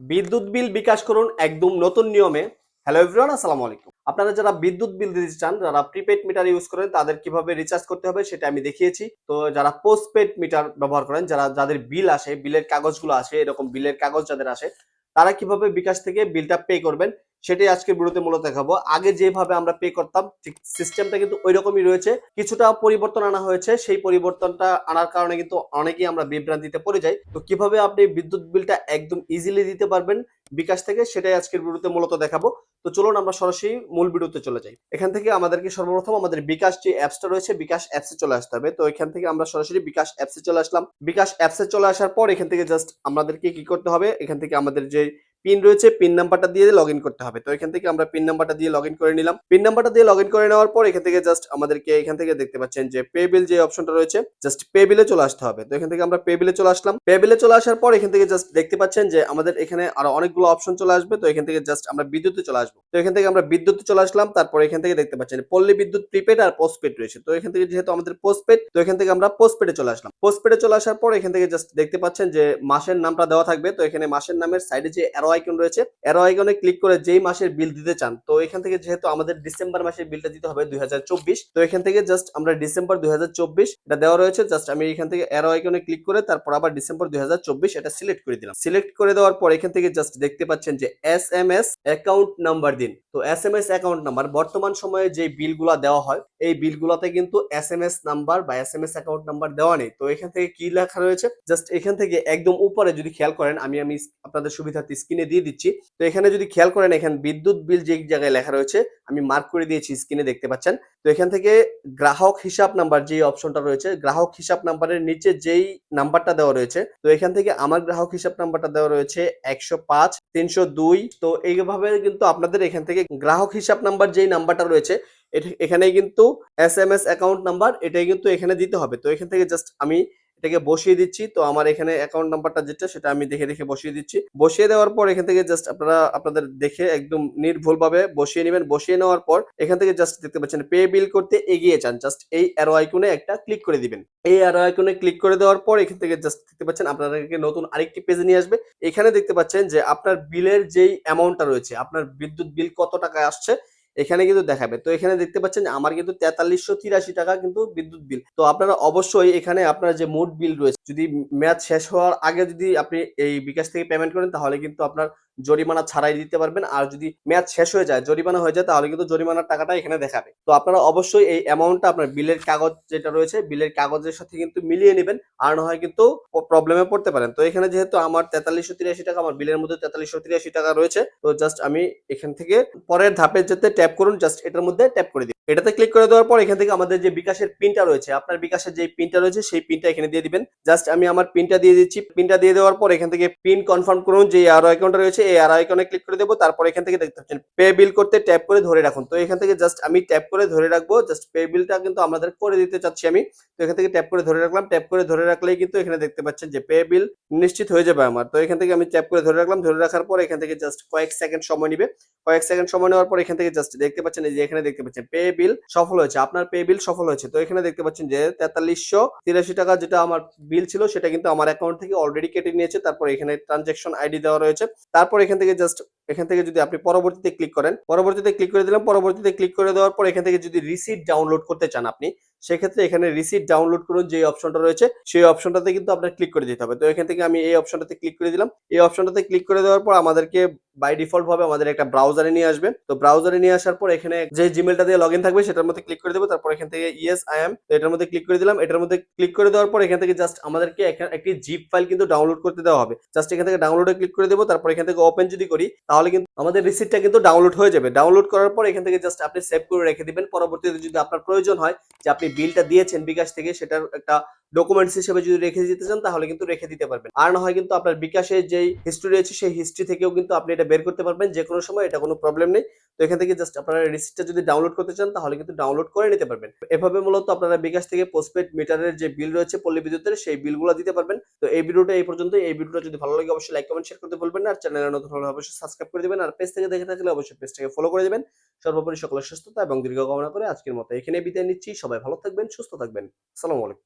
বিদ্যুৎ বিল বিকাশ করুন একদম নতুন নিয়মে। হ্যালো এভরিওয়ান আসসালামু আলাইকুম। আপনারা যারা বিদ্যুৎ বিল দিতে চান, যারা প্রিপেড মিটার ইউজ করেন, তাদের কীভাবে রিচার্জ করতে হবে সেটা আমি দেখিয়েছি। তো যারা পোস্টপেড মিটার ব্যবহার করেন, যারা, যাদের বিল আসে বিলের কাগজগুলো আসে, এরকম বিলের কাগজ যাদের আসে, তারা কীভাবে বিকাশ থেকে বিলটা পে করবেন সেটাই আজকের ভিডিওতে মূলত দেখাবো। আগে যেভাবে আমরা পে করতাম, ঠিক সিস্টেমটা কিন্তু ওই রকমই রয়েছে। কিছুটা পরিবর্তন আনা হয়েছে, সেই পরিবর্তনটা আনার কারণে কিন্তু অনেকেই আমরা বিভ্রান্তিতে পড়ে যাই। তো কীভাবে আপনি বিদ্যুৎ বিলটা একদম ইজিলি দিতে পারবেন বিকাশ থেকে, সেটাই আজকের ভিডিওতে মূলত দেখাবো। তো চলুন আমরা সরাসরি মূল ভিডিওতে চলে যাই। এখান থেকে আমাদেরকে সর্বপ্রথম আমাদের বিকাশ যে অ্যাপসটা রয়েছে, বিকাশ অ্যাপসে চলে আসতে হবে। তো এখান থেকে আমরা সরাসরি বিকাশ অ্যাপসে চলে আসলাম। বিকাশ অ্যাপসে চলে আসার পর এখান থেকে জাস্ট আমাদেরকে কি করতে হবে? এখান থেকে আমাদের যে পিন রয়েছে পিন নাম্বারটা দিয়ে লগ করতে হবে তো এখান থেকে আমরা পিন নাম্বারটা দিয়ে লগ করে নিলাম পিন নাম্বারটা দিয়ে লগ করে নেওয়ার পর এখান থেকে জাস্ট আমাদেরকে এখান থেকে দেখতে পাচ্ছেন যে পে বিল যে অপশনটা রয়েছে জাস্ট পে বিলে চলে আসতে হবে তো এখান থেকে আমরা পে বিলে চলে আসলাম পে বিলে চলে আসার পর এখান থেকে জাস্ট দেখতে পাচ্ছেন যে আমাদের এখানে আরও অনেকগুলো অপশন চলে আসবে তো এখান থেকে জাস্ট আমরা বিদ্যুতে চলে আসব তো এখান থেকে আমরা বিদ্যুতে চলে আসলাম তারপর এখান থেকে দেখতে পাচ্ছেন পল্লী বিদ্যুৎ প্রিপেড আর পোস্টপেড রয়েছে তো এখান থেকে যেহেতু আমাদের পোস্টপেড তো এখান থেকে আমরা পোস্টপেডে চলে আসলাম পোস্টপেডে চলে আসার পর এখান থেকে জাস্ট দেখতে পাচ্ছেন যে মাসের নামটা দেওয়া থাকবে তো এখানে মাসের নামের সাইডে যে অ্যারো আইকন রয়েছে। অ্যারো আইকনে ক্লিক করে যেই মাসের বিল দিতে চান, তো এখান থেকে যেহেতু আমাদের ডিসেম্বর মাসের বিলটা দিতে হবে দুই তো এখান থেকে জাস্ট আমরা ডিসেম্বর দুই এটা দেওয়া রয়েছে জাস্ট আমি এখান থেকে অ্যারো আইকনে ক্লিক করে তারপর আবার ডিসেম্বর দুই এটা সিলেক্ট করে দিলাম। সিলেক্ট করে দেওয়ার পর এখান থেকে জাস্ট দেখতে পাচ্ছেন যে S M S account number দিন। তো S M S account number বর্তমান সময়ে যে বিলগুলা দেওয়া হয়, এই বিলগুলোতে কিন্তু এস এম এস নাম্বার বা S M S account number দেওয়া নেই। তো এখান থেকে কি লেখা রয়েছে? জাস্ট এখান থেকে একদম উপরে যদি খেয়াল করেন, আমি আমি আপনাদের সুবিধার্থে স্ক্রিনে দিয়ে দিচ্ছি। তো এখানে যদি খেয়াল করেন, এখানে বিদ্যুৎ বিল যে জায়গায় লেখা রয়েছে, আমি মার্ক করে দিয়েছি স্ক্রিনে দেখতে পাচ্ছেন। তো এখান থেকে গ্রাহক হিসাব নাম্বার যে অপশনটা রয়েছে, গ্রাহক হিসাব নাম্বারের নিচে যেই নাম্বারটা দেওয়া রয়েছে, তো এখান থেকে আমার গ্রাহক হিসাব নাম্বারটা দেওয়া রয়েছে একশো পাঁচ, তিনশো দুই। তো এইভাবে কিন্তু আপনাদের এখান থেকে গ্রাহক হিসাব নাম্বার যেই নাম্বারটা রয়েছে এখানে কিন্তু S M S account number এটাই কিন্তু এখানে দিতে হবে। তো এখান থেকে জাস্ট আমি এটাকে বসিয়ে দিচ্ছি। তো আমার এখানে অ্যাকাউন্ট নাম্বারটা যেটা, সেটা আমি দেখে দেখে বসিয়ে দিচ্ছি। বসিয়ে দেওয়ার পর এখান থেকে জাস্ট আপনারা, আপনাদের দেখে একদম নির্ভুলভাবে বসিয়ে নেবেন। বসিয়ে নেওয়ার পর এখান থেকে জাস্ট দেখতে পাচ্ছেন পে বিল করতে এগিয়ে যান। জাস্ট এই অ্যারো আইকনে একটা ক্লিক করে দিবেন। এই অ্যারো আইকনে ক্লিক করে দেওয়ার পর এখান থেকে জাস্ট দেখতে পাচ্ছেন, আপনাদেরকে নতুন আরেকটি পেজে নিয়ে আসবে। এখানে দেখতে পাচ্ছেন যে আপনার বিলের যেই অ্যামাউন্টটা রয়েছে, আপনার বিদ্যুৎ বিল কত টাকায় আসছে এখানে কিন্তু দেখাবে। তো এখানে দেখতে পাচ্ছেন আমার কিন্তু তেতাল্লিশশো তিরাশি টাকা কিন্তু বিদ্যুৎ বিল। তো আপনারা অবশ্যই এখানে আপনার যে মোট বিল রয়েছে, যদি ম্যাচ শেষ হওয়ার আগে যদি আপনি এই বিকাশ থেকে পেমেন্ট করেন, তাহলে কিন্তু আপনার জরিমানা ছাড়াই দিতে পারবেন। আর যদি মেয়াদ শেষ হয়ে যায়, জরিমানা হয়ে যায়, তাহলে কিন্তু জরিমানার টাকাটা এখানে দেখাবে। তো আপনারা অবশ্যই এই অ্যামাউন্টটা আপনার বিলের কাগজ যেটা রয়েছে বিলের কাগজের সাথে কিন্তু মিলিয়ে নেবেন। আর না হয় কিন্তু প্রবলেমে পড়তে পারেন। তো এখানে যেহেতু আমার তেতাল্লিশশো তিরাশি টাকা, আমার বিলের মধ্যে তেতাল্লিশশো তিরাশি টাকা রয়েছে, তো জাস্ট আমি এখান থেকে পরের ধাপে যেতে ট্যাপ করুন জাস্ট এটার মধ্যে ট্যাপ করে দিই এটাতে ক্লিক করে দেওয়ার পর এখান থেকে আমাদের যে বিকাশের পিনটা রয়েছে, আপনার বিকাশের যে পিনটা রয়েছে, সেই পিনটা এখানে দিয়ে দিবেন। জাস্ট আমি আমার পিনটা দিয়ে দিচ্ছি। পিনটা দিয়ে দেওয়ার পর এখান থেকে পিন কনফার্ম করুন যে আর অ্যাকাউন্টটা রয়েছে, এই আর আইকনে ক্লিক করে দেবো। তারপর এখান থেকে দেখতে পাচ্ছেন পে বিল করতে ট্যাপ করে ধরে রাখুন। তো এখান থেকে জাস্ট আমি ট্যাপ করে ধরে রাখব। জাস্ট পে বিলটা কিন্তু আমাদের করে দিতে চাচ্ছি আমি। তো এখান থেকে ট্যাপ করে ধরে রাখলাম। ট্যাপ করে ধরে রাখলেই কিন্তু এখানে দেখতে পাচ্ছেন যে পে বিল নিশ্চিত হয়ে যাবে আমার। তো এখান থেকে আমি ট্যাপ করে ধরে রাখলাম। ধরে রাখার পর এখান থেকে জাস্ট কয়েক সেকেন্ড সময় নিবে। কয়েক সেকেন্ড সময় নেওয়ার পর এখান থেকে জাস্ট দেখতে পাচ্ছেন, এই যে এখানে দেখতে পাচ্ছেন পে বিল সফল হয়েছে। আপনার পে বিল সফল হয়েছে। তো এখানে দেখতে পাচ্ছেন যে তেতাল্লিশশো তিরাশি টাকা যেটা আমার বিল ছিল, সেটা কিন্তু আমার অ্যাকাউন্ট থেকে অলরেডি কেটে নিয়েছে। তারপর এখানে ট্রানজেকশন আইডি দেওয়া রয়েছে। তারপর এখান থেকে জাস্ট এখান থেকে যদি আপনি পরবর্তীতে ক্লিক করেন, পরবর্তীতে ক্লিক করে দিলাম। পরবর্তীতে ক্লিক করে দেওয়ার পর এখান থেকে যদি রিসিট ডাউনলোড করতে চান আপনি সেক্ষেত্রে এখানে রিসিট ডাউনলোড করুন যে অপশনটা রয়েছে, সেই অপশনটাতে কিন্তু আপনার ক্লিক করে দিতে হবে। তো এখান থেকে আমি এই অপশনটাতে ক্লিক করে দিলাম। এই অপশনটাতে ক্লিক করে দেওয়ার পর আমাদেরকে বাই ডিফল্ট ভাবে আমাদের একটা ব্রাউজারে নিয়ে আসবে। তো ব্রাউজারে নিয়ে আসার পর এখানে যে জিমেলটা দিয়ে লগ ইন থাকবে, সেটার মধ্যে ক্লিক করে দেবো। তারপর এখান থেকে ইয়েস আই এম তো এটার মধ্যে ক্লিক করে দিলাম। এটার মধ্যে ক্লিক করে দেওয়ার পর এখান থেকে জাস্ট আমাদেরকে একটি জিপ ফাইল কিন্তু ডাউনলোড করতে দেওয়া হবে। জাস্ট এখান থেকে ডাউনলোডে ক্লিক করে দেবো। তারপর এখান থেকে ওপেন যদি করি, তাহলে কিন্তু আমাদের রিসিটটা কিন্তু ডাউনলোড হয়ে যাবে। ডাউনলোড করার পর এখান থেকে জাস্ট আপনি সেভ করে রেখে দিবেন। পরবর্তীতে যদি আপনার প্রয়োজন হয় যে আপনি বিলটা দিয়েছেন বিকাশ থেকে সেটার একটা ডকুমেন্টস হিসেবে যদি রেখে দিতে চান, তাহলে কিন্তু রেখে দিতে পারবেন। আর না হয় কিন্তু আপনার বিকাশের যেই হিস্ট্রি রয়েছে, সেই হিস্ট্রি থেকেও কিন্তু আপনি এটা বের করতে পারবেন। যে কোনো সময় এটা কোনো প্রবলেম নেই। তো এখান থেকে জাস্ট আপনারা রিসিপ্টটা যদি ডাউনলোড করতে চান, তাহলে কিন্তু ডাউনলোড করে নিতে পারবেন। এভাবে মূলত আপনারা বিকাশ থেকে পোস্টপেড মিটারের যে বিল রয়েছে, পল্লী বিদ্যুতের, সেই বিলগুলো দিতে পারবেন। তো এই ভিডিওটা এই পর্যন্ত এই ভিডিওটা যদি ভালো লাগে, অবশ্যই লাইক কমেন্ট শেয়ার করতে বলবেন আর চ্যানেলে নতুন হলে অবশ্যই সাবস্ক্রাইব করে দিবেন। আর পেজ থেকে দেখে থাকলে অবশ্যই পেজটাকে ফলো করে দেবেন। সর্বোপরি সকলের সুস্থতা এবং দীর্ঘ কামনা করে আজকের মতো এখানে বিদায় নিচ্ছি। সবাই ভালো থাকবেন, সুস্থ থাকবেন। আসসালামু আলাইকুম।